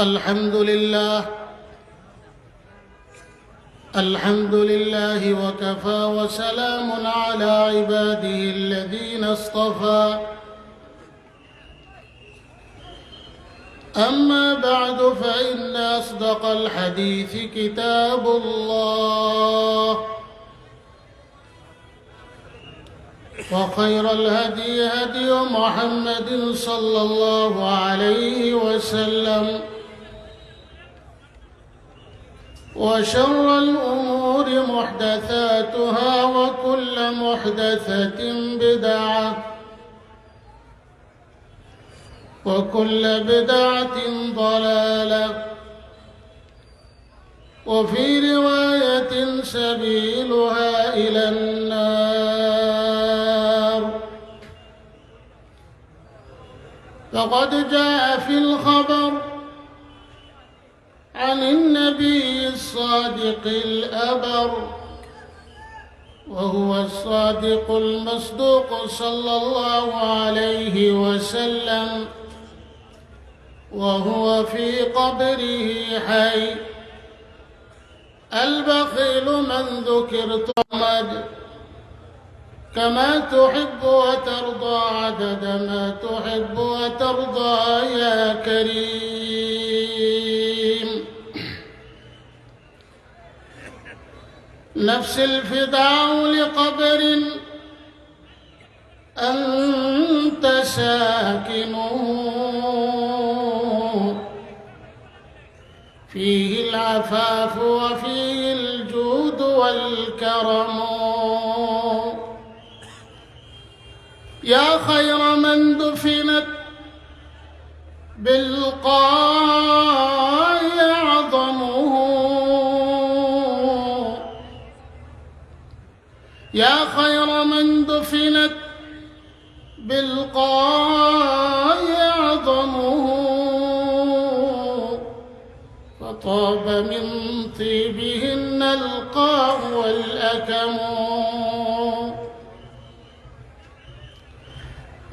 الحمد لله الحمد لله وكفى وسلام على عباده الذين اصطفى. أما بعد فإن أصدق الحديث كتاب الله. وخير الهدي هدي محمد صلى الله عليه وسلم. وشر الأمور محدثاتها وكل محدثة بدعة وكل بدعة ضلالة وفي رواية سبيلها إلى النار. فقد جاء في الخبر عن النبي الصادق الأبر وهو الصادق المصدوق صلى الله عليه وسلم وهو في قبره حي. البخيل من ذكرت مد كما تحب وترضى عدد ما تحب وترضى يا كريم. نفس الفداء لقبر أنت ساكنه فيه العفاف وفيه الجود والكرم. يا خير من دفنت بالقاع يا خير من دفنت بالقاع عظمه فطاب من طيبهن القاع والأكم.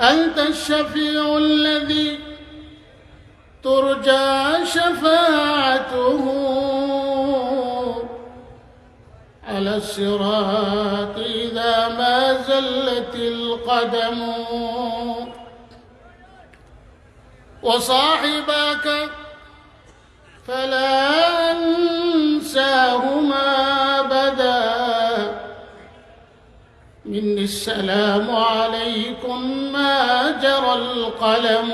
أنت الشفيع الذي ترجى شفاعته على الصراط ما زلت القدم وصاحباك فلا أنساهما أبدا مني السلام عليكم ما جرى القلم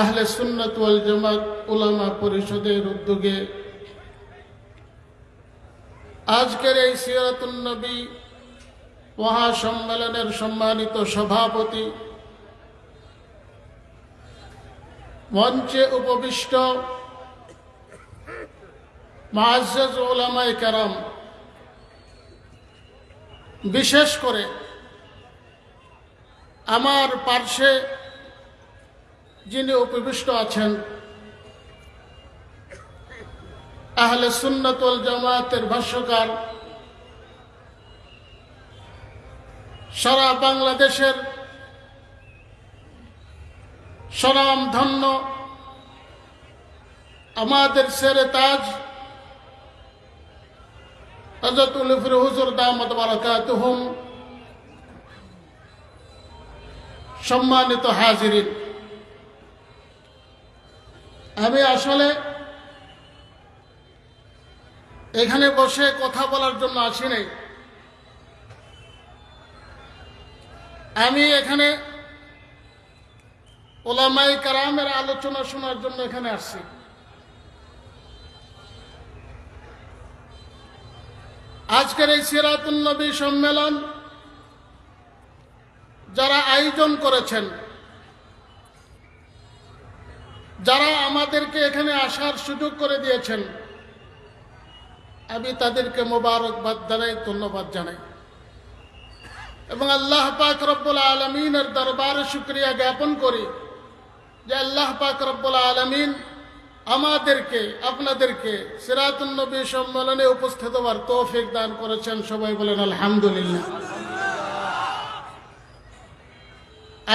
আহলে সুন্নত ওয়াল জামাত উলামা পরিষদের উদ্যোগে আজকের এই সিরাতুন নবী মহাসম্মেলনের সম্মানিত সভাপতি, মঞ্চে উপবিষ্ট মহাজ্জাজ ওলামাই কারাম, বিশেষ করে আমার পার্শ্বে যিনি উপবিষ্ট আছেন আহলে সুন্নতুল জামাতের ভাষ্যকার সারা বাংলাদেশের সরাম ধন্য আমাদের সেরে তাজ হজরতুল হুজুর দামত বারাকাতুহুম সম্মানিত হাজিরিন। আমি আসলে এখানে বসে কথা বলার জন্য আসি নাই আমি এখানে ওলামাই কারামের আলোচনা শোনার জন্য এখানে আসছি। আজকের এই সিরাতুন্নবী সম্মেলন যারা আয়োজন করেছেন, যারা আমাদেরকে এখানে আসার সুযোগ করে দিয়েছেন আমি তাদেরকে মোবারকবাদ জানাই, ধন্যবাদ জানাই। এবং আল্লাহ পাক রব্বুল আলমিনের দরবারে শুক্রিয়া জ্ঞাপন করি যে আল্লাহ পাক রব্বুল আলমিন আমাদেরকে, আপনাদেরকে সিরাতুল নবী সম্মেলনে উপস্থিত হওয়ার তৌফিক দান করেছেন। সবাই বলেন, আলহামদুলিল্লাহ।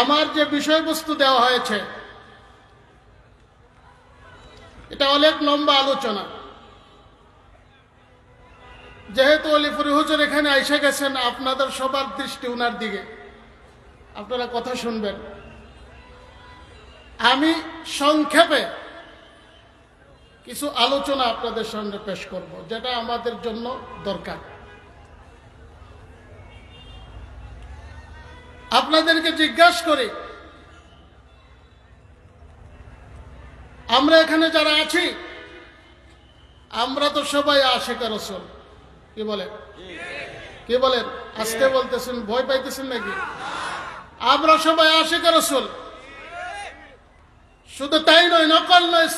আমার যে বিষয়বস্তু দেওয়া হয়েছে, এটা অনেক লম্বা আলোচনা। যেহেতু অলিপুরি হুজুর এখানে এসে গেছেন, আপনাদের সবার দৃষ্টি উনার দিকে। আপনারা কথা শুনবেন। আমি সংক্ষেপে কিছু আলোচনা আপনাদের সামনে পেশ করব, যেটা আমাদের জন্য দরকার। আপনাদেরকে জিজ্ঞাসা করি, আমরা এখানে যারা আছি, আমরা তো সবাই আশেকা রসুল। কি বলেন? কি বলেন? আজকে বলতেছেন, ভয় পাইতেছেন নাকি? আমরা সবাই শুধু তাই নয়, নকল নয়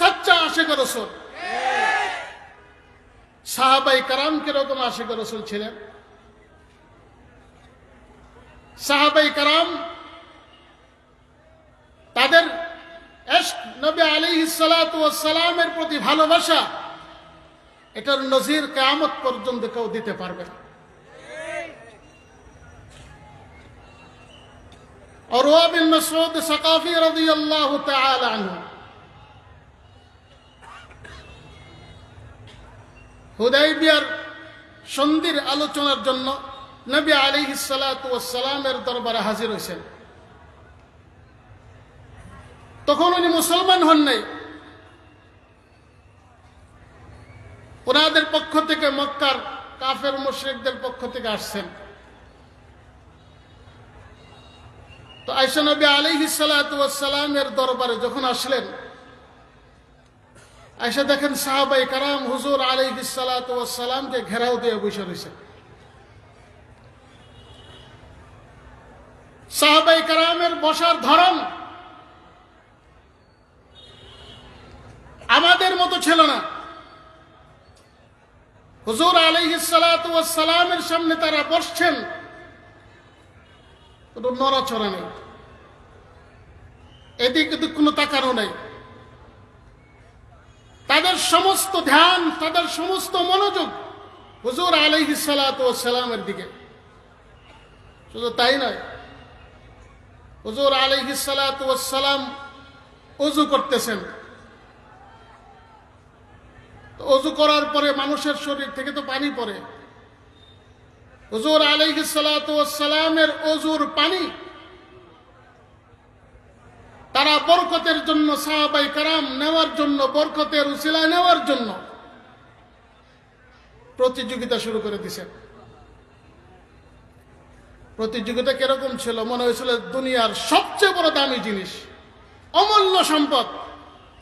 সাহাবাই কারাম কীরকম ছিলেন? সাহাবাই কারাম তাদের নবী আলী সালামের প্রতি ভালোবাসা এটার নজির কেয়ামত পর্যন্ত কেউ দিতে পারবে না। সন্ধির আলোচনার জন্য নবী আলী সালামের দরবারে হাজির হয়েছেন। তখন উনি মুসলমান হন নাই। ওনাদের পক্ষ থেকে মক্কার কাফের মুশ্রিকদের পক্ষ থেকে আসছেন। তো আইসা নবী আলিহি সালামের দরবারে যখন আসলেন আইসা দেখেন সাহাবাই কারাম হুজুর আলিহি সালামকে ঘেরাও দিয়ে বসে রয়েছে। সাহাবাই কারামের বসার ধরন আমাদের মতো ছিল না। হুজুর সালামের সামনে তারা বসছেন। কোনো নড়াচড়া নেই। এদিক এদিক কোনো তাকানো নেই। তাদের সমস্ত ধ্যান, তাদের সমস্ত মনোযোগ হুজুর সালামের দিকে। শুধু তাই নয়, হুজুর সালাম উজু করতেছেন। অজু করার পরে মানুষের শরীর থেকে তো পানি পড়ে। হুজুর আলহি অজুর পানি তারা বরকতের জন্য, সাহাবাই কারাম নেওয়ার জন্য, বরকতের উসিলা নেওয়ার জন্য প্রতিযোগিতা শুরু করে দিছেন। প্রতিযোগিতা কীরকম ছিল? মনে হয়েছিল দুনিয়ার সবচেয়ে বড় দামি জিনিস, অমূল্য সম্পদ।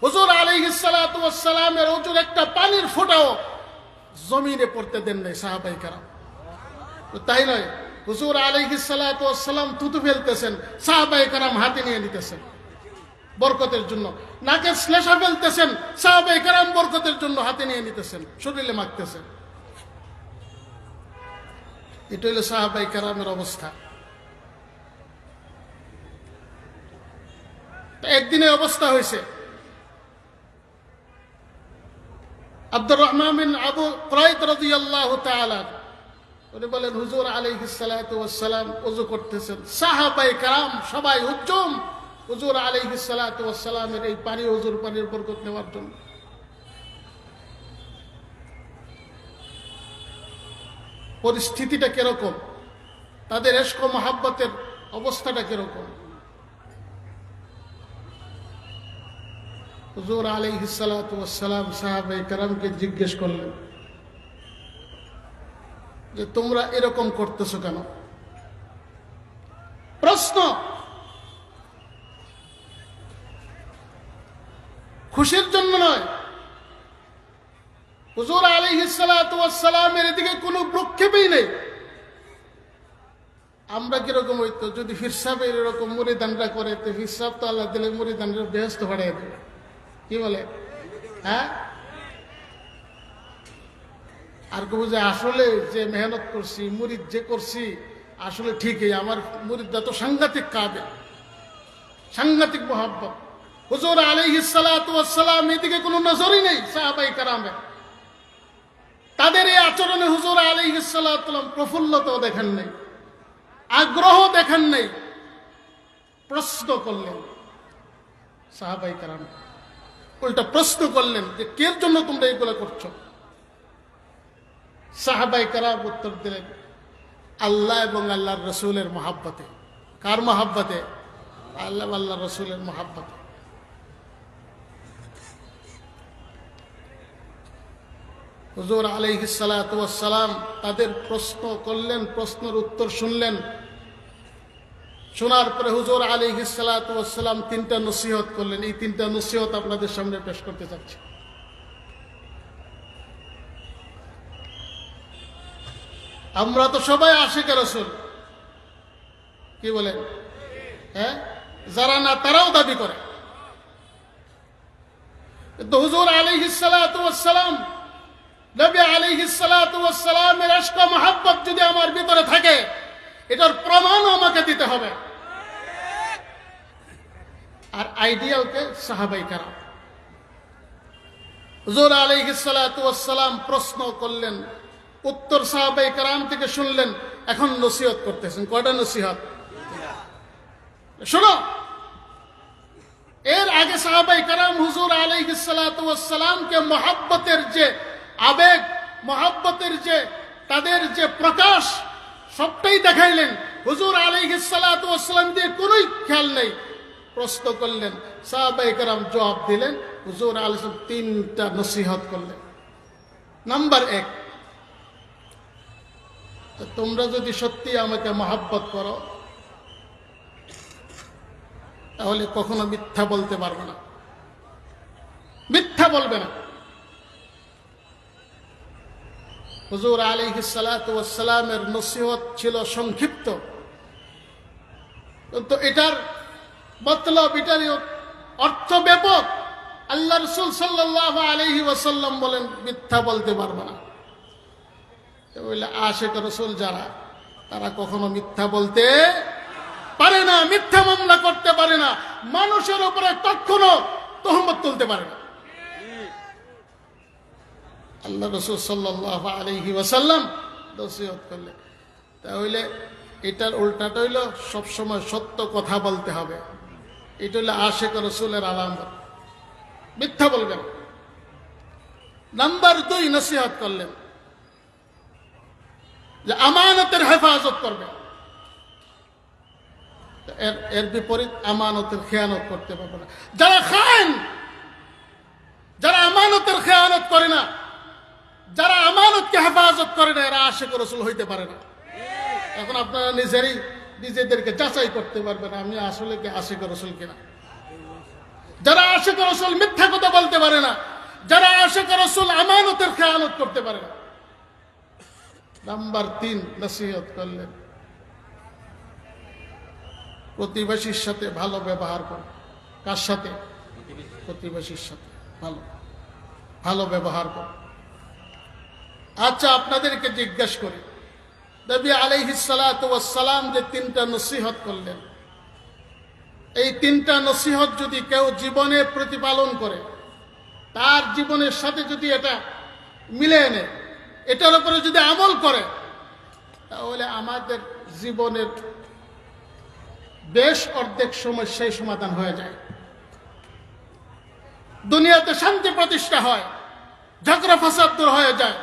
হুজুর আলহি সালামের অজুর একটা পানির ফোটাও জমিনে পড়তে দেন নাই সাহাবাই কারাম। তাই নয়, হুজুর আলহি সালাম থুতু ফেলতেছেন, সাহাবাই কারাম হাতে নিয়ে নিতেছেন বরকতের জন্য। নাকে শ্লেষা ফেলতেছেন, সাহাবাই কারাম বরকতের জন্য হাতে নিয়ে নিতেছেন, শরীরে মাখতেছেন। এটা হইল সাহাবাই কারামের অবস্থা। একদিনে অবস্থা হয়েছে আব্দুর রহমান বিন আবু ক্রাইত রাদিয়াল্লাহু তাআলা উনি বলেন, হুজুর আলাইহিসালাম উজু করতেছেন। সাহাবাই কারাম সবাই উজ্জম হুজুর আলাইহিসালামের এই পানি হুজুর পানির বরকত নেওয়ার জন্য। পরিস্থিতিটা কীরকম? তাদের এশক মহাব্বতের অবস্থাটা কীরকম? হুজুর আলী আলাইহিসালাম সাহাবাই কারামকে জিজ্ঞেস করলেন যে তোমরা এরকম করতেছো কেন? প্রশ্ন! খুশির জন্য নয়। হুজুর আলিহিসালামের এদিকে কোনো প্রক্ষেপই নেই। আমরা কীরকম হইতো? যদি ফিরসাবের এরকম মুড়িদানরা করে, তো ফিরসাব তো আল্লাহ দিলে মুড়িদানরা বেহস্ত বাড়াই দেবে। কি বলে? হ্যাঁ? আর কেউ যে আসলে যে মেহনত করছি, মুরিদ যে করছি, আসলে ঠিকই, আমার মুরিদটা তো সাংঘাতিক কাবে সাংঘাতিক মোহাব্বত। হুজুর আলহিসালাম এদিকে কোনো নজরই নেই সাহাবাই কারামে। তাদের এই আচরণে হুজুর আলহিসাল্লাম প্রফুল্লতাও দেখেন নেই, আগ্রহ দেখেন নেই। প্রশ্ন করলেন সাহাবাই কারাম উল্টা প্রশ্ন করলেন যে কের জন্য তোমরা এগুলো করছ? সাহাবাই কারাম উত্তর দিলেন, আল্লাহ এবং আল্লাহর রসুলের মহাব্বতে। কার মহাব্বতে? আল্লাহ আল্লাহ রসুলের মহাব্বতে। হুজুর আলহিসালাম তাদের প্রশ্ন করলেন, প্রশ্নের উত্তর শুনলেন। শোনার পরে হুজুর আলী আলহিসালাম তিনটা নসিহত করলেন। এই তিনটা নসিহত আপনাদের সামনে পেশ করতে চাচ্ছি। আমরা তো সবাই আশিক রসুল। কি বলেন? হ্যাঁ? যারা না তারাও দাবি করে। কিন্তু হুজুর আলিহিসালাম নবী আলিহিসালামের আশক মহাব্বত যদি আমার ভিতরে থাকে, এটার প্রমাণও আমাকে দিতে হবে। আর আইডিয়ালকে সাহাবাই কারা হুজুর আলিহিসালাম প্রশ্ন করলেন, উত্তর সাহাবাই কারাম থেকে শুনলেন, এখন নসিহত করতেছেন। কয়টা নসিহত? শোনো, এর আগে সাহাবাই কারাম হুজুর আলাইসালামকে মহাব্বতের যে আবেগ, মহাব্বতের যে, তাদের যে প্রকাশ, সবটাই দেখাইলেন। হুজুর আলাইসালাম দিয়ে কোনোই খেয়াল নেই। প্রশ্ন করলেন সাহাবাই কারাম জবাব দিলেন, হুজুর আলসালাম তিনটা নসিহত করলেন। নাম্বার এক তোমরা যদি সত্যি আমাকে মহাব্বত করো, তাহলে কখনো মিথ্যা বলতে পারবে না। মিথ্যা বলবে না। হুজুর আলী সালাতামের নসিহত ছিল সংক্ষিপ্ত। কিন্তু এটার মতলব এটার অর্থ ব্যাপক। আল্লাহ রসুল সাল্লাহ আলহি ওয়াসাল্লাম বলেন, মিথ্যা বলতে পারবে না। বলে আশেক রসুল যারা, তারা কখনো মিথ্যা বলতে পারে না, মিথ্যা মামলা করতে পারে না। মানুষের উপরে কখনো তহমত তুলতে পারে না। আল্লাহ রসুল সাল্লাহ আলহি ওয়াসাল্লাম নসিহত করলেন। তাহলে এটার উল্টাটা হইল, সবসময় সত্য কথা বলতে হবে। এটা হইলে আশেক রসুলের আলামত। মিথ্যা বলবেন। নাম্বার দুই নসিহত করলেন। যে আমানতের হেফাজত করবে এর এর বিপরীত আমানতের খেয়ানত করতে পারবে না। যারা খান যারা আমানতের খেয়ানত করে না, যারা আমানতকে হেফাজত করে না, এরা আশেক রসুল হইতে পারে না। এখন আপনারা নিজেরই নিজেদেরকে যাচাই করতে পারবে না আমি আসলে কি আশেক রসুল কিনা। যারা আশেক রসুল মিথ্যা কথা বলতে পারে না, যারা আশেক রসুল আমানতের খেয়ানত করতে পারে না। নাম্বার তিন, নসিহত করলেন। প্রতিবেশীর সাথে ভালো ব্যবহার করো কার সাথে? প্রতিবেশীর সাথে ভালো। ভালো ব্যবহার করো আচ্ছা আপনাদেরকে জিজ্ঞেস করি। নবী আলাইহিসালাম যে তিনটা নসিহত করলেন। এই তিনটা নসিহত যদি কেউ জীবনে প্রতিপালন করে, তার জীবনের সাথে যদি এটা মিলে এনে, এটার উপরে যদি আমল করে, তাহলে আমাদের জীবনের বেশ অর্ধেক সমস্যাই সমাধান হয়ে যায়। দুনিয়াতে শান্তি প্রতিষ্ঠা হয়, ঝগড়া ফাসাদ হয়ে যায়।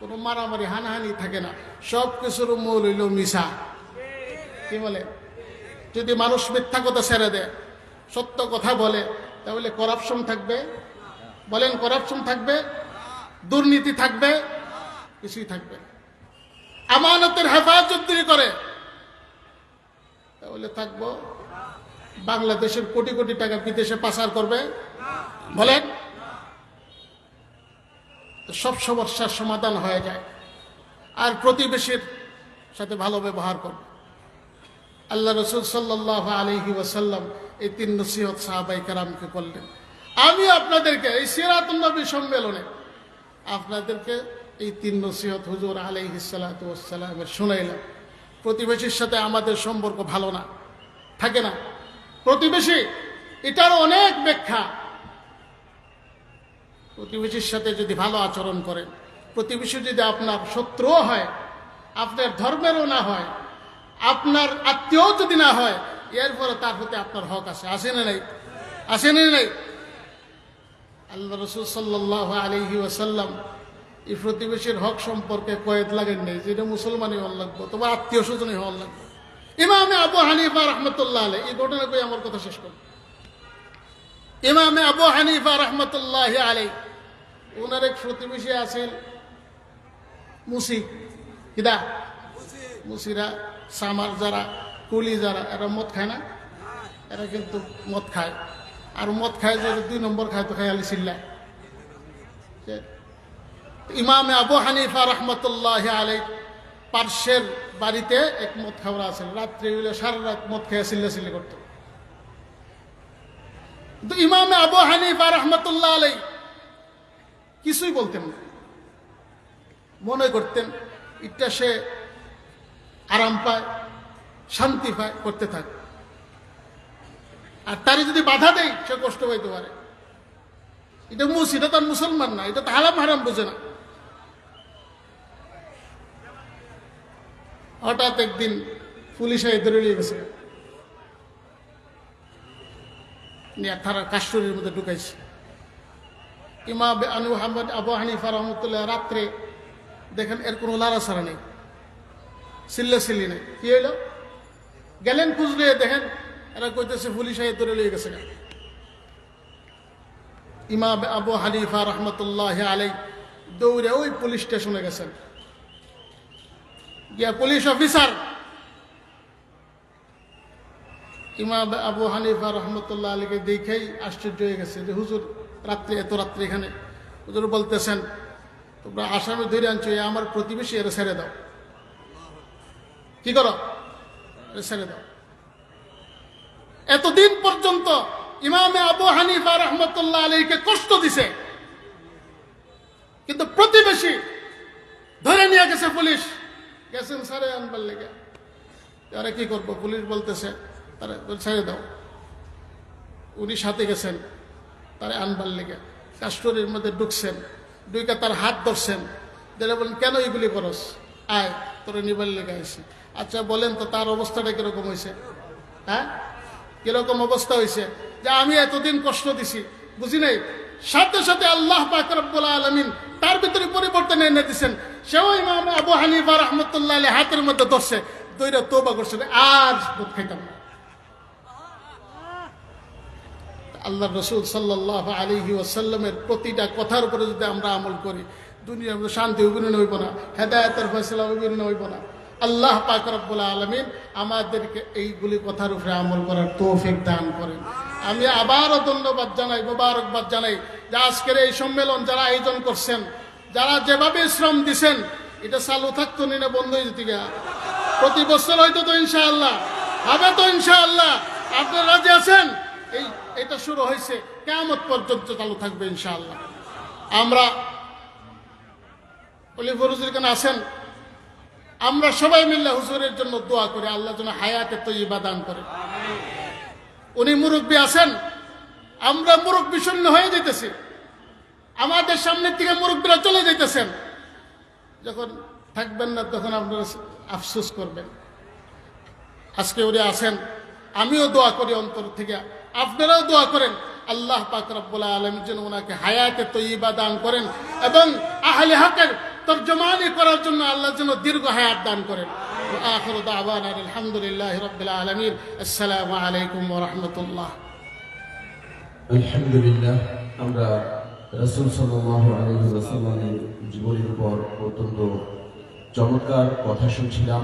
কোনো মারামারি, হানাহানি থাকে না। সব কিছুর মূল হইল মিশা কি বলে? যদি মানুষ মিথ্যা কথা ছেড়ে দেয়, সত্য কথা বলে, তাহলে করাপশন থাকবে। বলেন করাপশন থাকবে? দুর্নীতি থাকবে? কিছুই থাকবে আমানতের হেফাজত যদি করে, তাহলে থাকব। বাংলাদেশের কোটি কোটি টাকা বিদেশে পাচার করবে। বলেন। সব সমস্যার সমাধান হয়ে যায়। আর প্রতিবেশীর সাথে ভালো ব্যবহার করবে। আল্লাহ রসুল সাল্লাহ আলহি ওয়াসাল্লাম এই তিন নসিহত সাহাবাই কারামকে করলেন। আমি আপনাদেরকে এই সিরাতুল্নবী সম্মেলনে আপনাদেরকে এই তিন নসিহত হুজুর আলহি সালাতামের শুনাইলাম। প্রতিবেশীর সাথে আমাদের সম্পর্ক ভালো না, থাকে না। প্রতিবেশী, এটার অনেক ব্যাখ্যা প্রতিবেশীর সাথে যদি ভালো আচরণ করেন, প্রতিবেশী যদি আপনার শত্রুও হয়, আপনার ধর্মেরও না হয়, আপনার আত্মীয় যদি না হয়, এরপরে তার প্রতি আপনার হক আছে। আসে না নাই? আসে না নাই? আল্লাহ রসুল সাল্লাহ আলহি ওয়াসাল্লাম এই প্রতিবেশীর হক সম্পর্কে কয়েদ লাগেন নেই যেটা মুসলমানই হল লাগবো তোমার আত্মীয় স্বজনই হল লাগবো। ইমামে আবু হানিফা রহমতুল্লাহ আলাই এই ঘটনা কই আমার কথা শেষ করব? ইমামে আবু হানিফা রহমতুল্লাহ আলাই ওনার এক প্রতিবেশী আছেন মুসি। কিদা মুসিরা সামার যারা, কুলি যারা, এরা মদ খায় না? এরা কিন্তু মদ খায়। আর মদ খায় যে দুই নম্বর খায় তো খায়ালি চিল্লায় ইমামে আবু হানিফা রহমতুল্লাহ আলাই পার্শ্বের বাড়িতে এক মদ খাওয়া আছেন রাত্রে সারা রাত মদ খেয়ে চিল্লা চিল্লি করত। ইমামে আবু হানিফা রহমতুল্লাহ আলাই কিছুই বলতেন না। মনে করতেন এটা সে আরাম পায়, শান্তি পায়, করতে থাকে। আর তারে যদি বাধা দেয়, সে কষ্ট পাইতে পারে। এটা মুস, এটা তার মুসলমান না, এটা হারাম হারাম বোঝে না। হঠাৎ একদিন পুলিশ ধরে নিয়ে গেছে। তারা কাস্টডির মধ্যে ঢুকাইছে। ইমা আনু আহমদ আবু হানিফা রহমতুল্লাহ রাত্রে দেখেন এর কোনো লাড়াছাড়া নেই সিল্লে সিল্লি নেই। কি হইল? গেলেন খুঁজলে দেখেন এরা কইতেছে পুলিশ আই ধরে নিয়ে গেছে ইমাম আবু হানিফা রহমতুল্লাহ আলাই দৌড়ে ওই পুলিশ স্টেশনে গেছেন। গিয়া পুলিশ অফিসার ইমাম আবু হানিফা রহমতুল্লাহ আলীকে দেখেই আশ্চর্য হয়ে গেছে যে, হুজুর, রাত্রে, এত রাত্রে এখানে। হুজুর বলতেছেন, তোমরা আসামি ধরে আনছো আমার প্রতিবেশী, এরা ছেড়ে দাও। কি করো? ছেড়ে দাও। এতদিন পর্যন্ত ইমামে আবু হানিফা রহমতুল্লাহ আলীকে কষ্ট দিছে, কিন্তু প্রতিবেশী ধরে নিয়ে গেছে পুলিশ। গেছেন সারে আনবার লেগে। আরে কি করব? পুলিশ বলতেছে তারা ছেড়ে দাও। উনি সাথে গেছেন, তারা আনবার লেগে। কাস্টরির মধ্যে ঢুকছেন দুইকা তার হাত ধরছেন। দিলে বলেন, কেন এগুলি করস? আয়, তোরে নিবার লেগে আইসি আচ্ছা বলেন তো, তার অবস্থাটা কীরকম হয়েছে হ্যাঁ? কীরকম অবস্থা হয়েছে যে আমি এতদিন কষ্ট দিছি, বুঝি নাই? সাথে সাথে আল্লাহ পাক রব্বুল আলমিন তার ভিতরে পরিবর্তন এনে দিচ্ছেন সেও ইমাম আবু হানিফা রহমতুল্লাহ হাতের মধ্যে ধরছে, দইরা তোবা করছে আর দুধ না আল্লাহ রসুল সাল্লাহ আলিহি ওসাল্লামের প্রতিটা কথার উপরে যদি আমরা আমল করি, দুনিয়ার মধ্যে শান্তি অভিনয় হইব না, হেদায়তের ফয়সলা অভিনয় হইব না। আল্লাহ পাক আলমিন আমাদেরকে এইগুলি কথার উপরে আমল করার তৌফিক দান করেন। আমি আবারও ধন্যবাদ জানাই, মোবারকবাদ জানাই যে আজকের এই সম্মেলন যারা আয়োজন করছেন, যারা যেভাবে শ্রম দিছেন, এটা চালু থাকতো নি না, বন্ধ হয়ে যেতে প্রতি বছর হয়তো তো ইনশাআল্লাহ, হবে তো ইনশাআল্লাহ। আপনারা রাজি আছেন? এই, এটা শুরু হয়েছে কেমন পর্যন্ত চালু থাকবে ইনশাআল্লাহ। আমরা অলি ফরুজুর কেন আছেন? আমরা সবাই মিলে হুজুরের জন্য দোয়া করি, আল্লাহ যেন হায়াতে তৈবা দান করে। উনি মুরব্বী আছেন, আমরা মুরব্বী শূন্য হয়ে যেতেছি আমাদের সামনের থেকে মুরব্বীরা চলে যেতেছেন যখন থাকবেন না, তখন আপনারা আফসোস করবেন। আজকে উনি আছেন, আমিও দোয়া করি অন্তর থেকে। আপনারাও দোয়া করেন। আল্লাহ পাক রব্বুল আলম যেন ওনাকে হায়াতে তৈবা দান করেন এবং আহলে হকের তর্জমানি করার জন্য আল্লাহ যেন দীর্ঘ হায়াত দান করেন। আখর দাওয়ানা আলহামদুলিল্লাহ রবিল আলমিন। আসসালামু আলাইকুম রহমতুল্লাহ। আলহামদুলিল্লাহ, আমরা রসুল সাল্লাহ আলহি ওয়াসাল্লামের জীবনের উপর অত্যন্ত চমৎকার কথা শুনছিলাম।